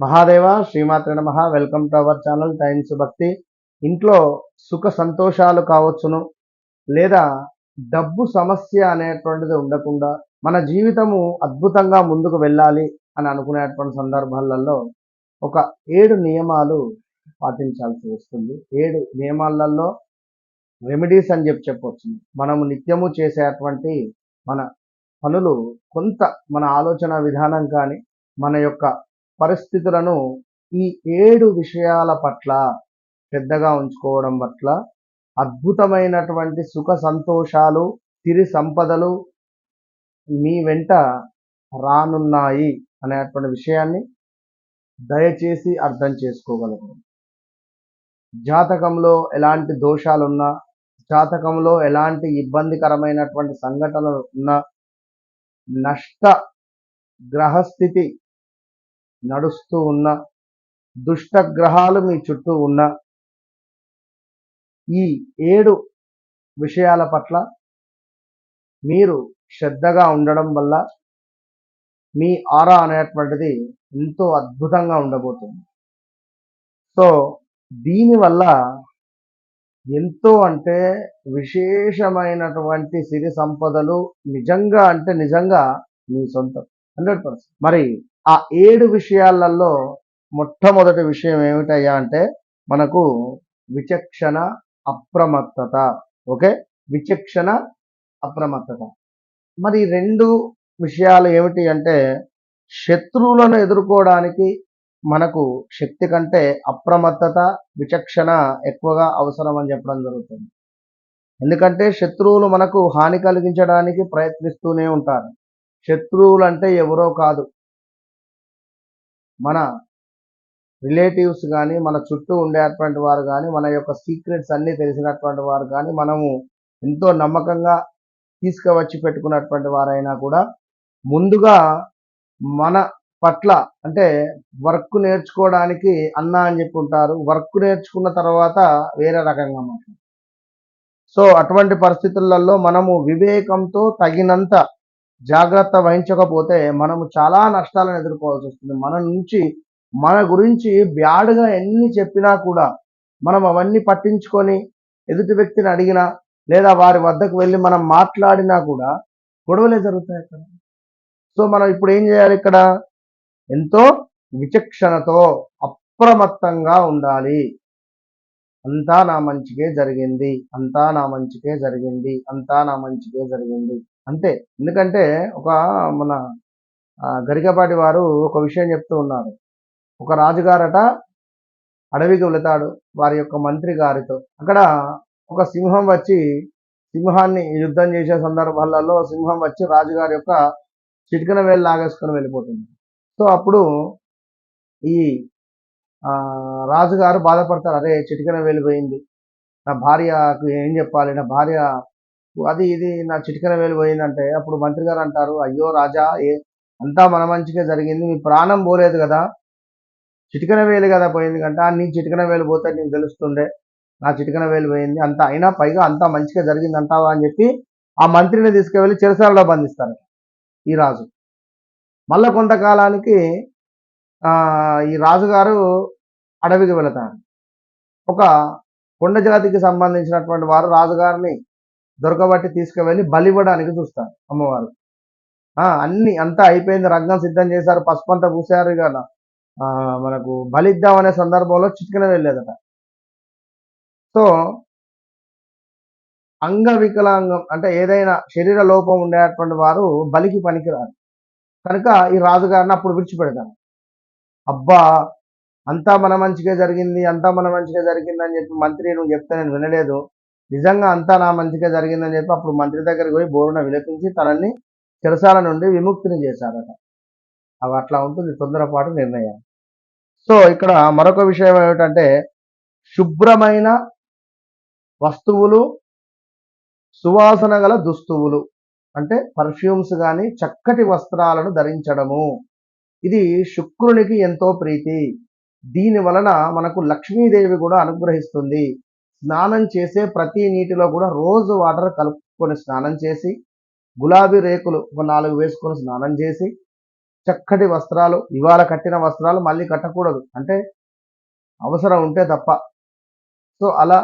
మహాదేవ శ్రీమాత్ర నమ. Welcome to our channel Times Bhakti ఇంట్లో సుఖ సంతోషాలు కావచ్చును లేదా డబ్బు సమస్య అనేటువంటిది ఉండకుండా మన జీవితము అద్భుతంగా ముందుకు వెళ్ళాలి అని అనుకునేటువంటి సందర్భాలలో ఒక ఏడు నియమాలు పాటించాల్సి వస్తుంది. ఏడు నియమాలలో రెమెడీస్ అని చెప్పి చెప్పవచ్చు మనము నిత్యము చేసేటువంటి మన పనులు కొంత మన ఆలోచన విధానం కానీ మన యొక్క పరిస్థితులను ఈ ఏడు విషయాల పట్ల పెద్దగా ఉంచుకోవడం పట్ల అద్భుతమైనటువంటి సుఖ సంతోషాలు తిరి సంపదలు మీ వెంట రానున్నాయి అనేటువంటి విషయాన్ని దయచేసి అర్థం చేసుకోగలరు. జాతకంలో ఎలాంటి దోషాలున్నా జాతకంలో ఎలాంటి ఇబ్బందికరమైనటువంటి సంఘటనలు ఉన్నా నష్ట గ్రహస్థితి నడుస్తూ ఉన్న దుష్ట గ్రహాలు మీ చుట్టూ ఉన్న ఈ ఏడు విషయాల పట్ల మీరు శ్రద్ధగా ఉండడం వల్ల మీ ఆరా అనేటువంటిది ఎంతో అద్భుతంగా ఉండబోతుంది. సో దీనివల్ల ఎంతో అంటే విశేషమైనటువంటి సిరి సంపదలు నిజంగా అంటే నిజంగా మీ సొంతం. Hundred percent. మరి ఆ ఏడు విషయాలలో మొట్టమొదటి విషయం ఏమిటయ్యా అంటే మనకు విచక్షణ అప్రమత్తత. ఓకే? విచక్షణ అప్రమత్తత. మరి రెండు విషయాలు ఏమిటి అంటే శత్రువులను ఎదుర్కోవడానికి మనకు శక్తి కంటే అప్రమత్తత విచక్షణ ఎక్కువగా అవసరం అని చెప్పడం జరుగుతుంది. ఎందుకంటే శత్రువులు మనకు హాని కలిగించడానికి ప్రయత్నిస్తూనే ఉంటారు. శత్రువులు అంటే ఎవరో కాదు. మన రిలేటివ్స్ కానీ మన చుట్టూ ఉండేటువంటి వారు కానీ మన యొక్క సీక్రెట్స్ అన్నీ తెలిసినటువంటి వారు కానీ మనము ఎంతో నమ్మకంగా తీసుకువచ్చి పెట్టుకున్నటువంటి వారైనా కూడా ముందుగా మన పట్ల అంటే వర్క్ నేర్చుకోవడానికి అన్న అని చెప్పి ఉంటారు. వర్క్ నేర్చుకున్న తర్వాత వేరే రకంగా మాట్లాడు సో అటువంటి పరిస్థితులలో మనము వివేకంతో తగినంత జాగ్రత్త వహించకపోతే మనము చాలా నష్టాలను ఎదుర్కోవాల్సి వస్తుంది. మన నుంచి మన గురించి బ్యాడ్గా ఎన్ని చెప్పినా కూడా మనం అవన్నీ పట్టించుకొని ఎదుటి వ్యక్తిని అడిగినా లేదా వారి వద్దకు వెళ్ళి మనం మాట్లాడినా కూడా గొడవలే జరుగుతాయి అక్కడ. సో మనం ఇప్పుడు ఏం చేయాలి ఇక్కడ? ఎంతో విచక్షణతో అప్రమత్తంగా ఉండాలి. అంతా నా మంచికే జరిగింది అంతా నా మంచికే జరిగింది అంతా నా మంచికే జరిగింది. అంతే. ఎందుకంటే ఒక మన గరికపాటి వారు ఒక విషయం చెప్తూ ఉన్నారు. ఒక రాజుగారట అడవికి వెళతాడు వారి యొక్క మంత్రి గారితో. అక్కడ ఒక సింహం వచ్చి సింహాన్ని యుద్ధం చేసే సందర్భాలలో సింహం వచ్చి రాజుగారి యొక్క చిటికన వేలు లాగేసుకొని వెళ్ళిపోతుంది. సో అప్పుడు ఈ రాజుగారు బాధపడతారు. అరే చిటికన వెళ్ళిపోయింది నా భార్యకు ఏం చెప్పాలి? నా భార్య అది ఇది నా చిటికన వేలు పోయిందంటే అప్పుడు మంత్రి గారు అంటారు అయ్యో రాజా ఏ అంతా మన మంచిగా జరిగింది మీ ప్రాణం పోలేదు కదా. చిటికన వేలు కదా పోయింది కంటే నీ చిటికన వేలు పోతే నీకు తెలుస్తుండే నా చిటికన వేలు పోయింది అంత అయినా పైగా అంతా మంచిగా జరిగింది అంటావా? అని చెప్పి ఆ మంత్రిని తీసుకువెళ్ళి చెరసాలలో బంధిస్తారు ఈ రాజు. మళ్ళా కొంతకాలానికి ఈ రాజుగారు అడవికి వెళతారు. ఒక కొండ జాతికి సంబంధించినటువంటి వారు రాజుగారిని దొరకబట్టి తీసుకువెళ్ళి బలివ్వడానికి చూస్తారు అమ్మవారు. అన్ని అంతా అయిపోయింది. రంగం సిద్ధం చేశారు. పసుపంతా పూసారు ఇక. మనకు బలిద్దాం అనే సందర్భంలో చిటికన వెళ్ళేదట. సో అంగ వికలాంగం అంటే ఏదైనా శరీర లోపం ఉండేటువంటి వారు బలికి పనికిరారు. కనుక ఈ రాజుగారిని అప్పుడు విడిచిపెడతాను అబ్బా అంతా మన మంచిగా జరిగింది అంతా మన మంచిగా జరిగింది అని చెప్పి మంత్రి నువ్వు చెప్తే నేను వినలేదు. నిజంగా అంతా నా మంచిగా జరిగిందని చెప్పి అప్పుడు మంత్రి దగ్గరికి పోయి బోరున విలపించి తనని చెరసాల నుండి విముక్తిని చేశారట. అవి అట్లా ఉంటుంది తొందరపాటు నిర్ణయం. సో ఇక్కడ మరొక విషయం ఏమిటంటే శుభ్రమైన వస్తువులు సువాసన గల దుస్తువులు అంటే పర్ఫ్యూమ్స్ కానీ చక్కటి వస్త్రాలను ధరించడము. ఇది శుక్రునికి ఎంతో ప్రీతి. దీని వలన మనకు లక్ష్మీదేవి కూడా అనుగ్రహిస్తుంది. స్నానం చేసే ప్రతి నీటిలో కూడా రోజు వాటర్ కలుపుకొని స్నానం చేసి గులాబీ రేకులు ఒక నాలుగు వేసుకొని స్నానం చేసి చక్కటి వస్త్రాలు ఇవాళ కట్టిన వస్త్రాలు మళ్ళీ కట్టకూడదు. అంటే అవసరం ఉంటే తప్ప. సో అలా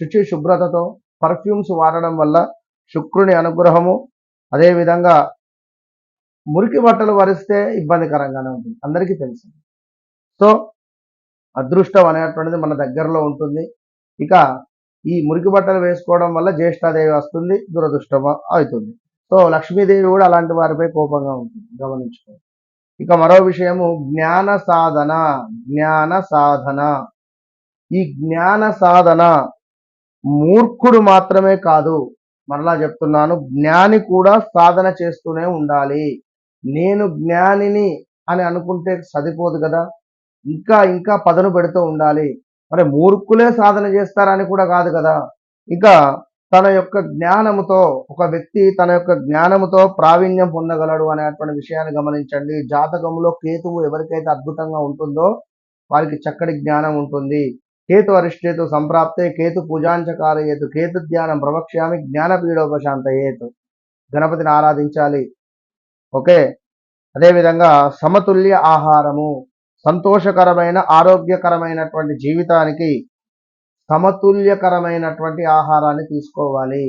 శుచి శుభ్రతతో పర్ఫ్యూమ్స్ వాడడం వల్ల శుక్రుని అనుగ్రహము అదేవిధంగా మురికి బట్టలు వరిస్తే ఇబ్బందికరంగానే ఉంటుంది. అందరికీ తెలుసు. సో అదృష్టం అనేటువంటిది మన దగ్గరలో ఉంటుంది. ఇక ఈ మురికి బట్టలు వేసుకోవడం వల్ల జ్యేష్ఠాదేవి వస్తుంది దురదృష్టం అవుతుంది. సో లక్ష్మీదేవి కూడా అలాంటి వారిపై కోపంగా ఉంటుంది గమనించుకోండి ఇక మరో విషయము జ్ఞాన సాధన జ్ఞాన సాధన. ఈ జ్ఞాన సాధన మూర్ఖుడు మాత్రమే కాదు మరలా చెప్తున్నాను జ్ఞాని కూడా సాధన చేస్తూనే ఉండాలి. నేను జ్ఞానిని అని అనుకుంటే సరిపోదు కదా. ఇంకా ఇంకా పదను పెడుతూ ఉండాలి. మరి మూర్ఖులే సాధన చేస్తారని కూడా కాదు కదా. ఇక తన యొక్క జ్ఞానముతో ఒక వ్యక్తి తన యొక్క జ్ఞానముతో ప్రావీణ్యం పొందగలడు అనేటువంటి విషయాన్ని గమనించండి. జాతకంలో కేతువు ఎవరికైతే అద్భుతంగా ఉంటుందో వారికి చక్కటి జ్ఞానం ఉంటుంది. కేతు అరిష్టేతు సంప్రాప్తే కేతు పూజాంచకారయేతు కేతు ధ్యానం ప్రవక్ష్యామి జ్ఞానపీడోపశాంతయేతు గణపతిని ఆరాధించాలి. ఓకే? అదేవిధంగా సమతుల్య ఆహారము. సంతోషకరమైన ఆరోగ్యకరమైనటువంటి జీవితానికి సమతుల్యకరమైనటువంటి ఆహారాన్ని తీసుకోవాలి.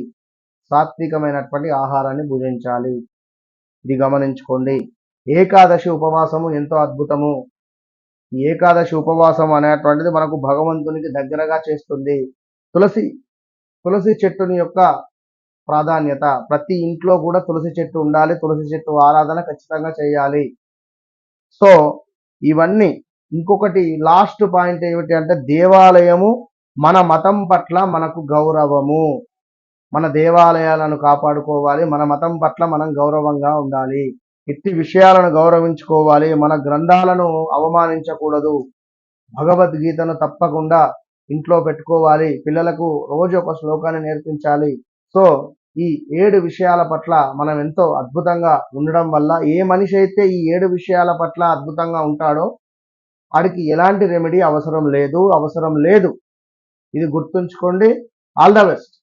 సాత్వికమైనటువంటి ఆహారాన్ని భుజించాలి. ఇది గమనించుకోండి. ఏకాదశి ఉపవాసము ఎంతో అద్భుతము. ఈ ఏకాదశి ఉపవాసం అనేటువంటిది మనకు భగవంతునికి దగ్గరగా చేస్తుంది. తులసి తులసి చెట్టుని యొక్క ప్రాధాన్యత. ప్రతి ఇంట్లో కూడా తులసి చెట్టు ఉండాలి. తులసి చెట్టు ఆరాధన ఖచ్చితంగా చేయాలి. సో ఇవన్నీ. ఇంకొకటి లాస్ట్ పాయింట్ ఏమిటి అంటే దేవాలయము మన మతం పట్ల మనకు గౌరవము. మన దేవాలయాలను కాపాడుకోవాలి మన మతం పట్ల మనం గౌరవంగా ఉండాలి. ఇట్టి విషయాలను గౌరవించుకోవాలి మన గ్రంథాలను అవమానించకూడదు. భగవద్గీతను తప్పకుండా ఇంట్లో పెట్టుకోవాలి పిల్లలకు రోజు ఒక శ్లోకాన్ని నేర్పించాలి. సో ఈ ఏడు విషయాల పట్ల మనం ఎంతో అద్భుతంగా ఉండడం వల్ల ఏ మనిషి అయితే ఈ ఏడు విషయాల పట్ల అద్భుతంగా ఉంటాడో వాడికి ఎలాంటి రెమెడీ అవసరం లేదు అవసరం లేదు. ఇది గుర్తుంచుకోండి. All the best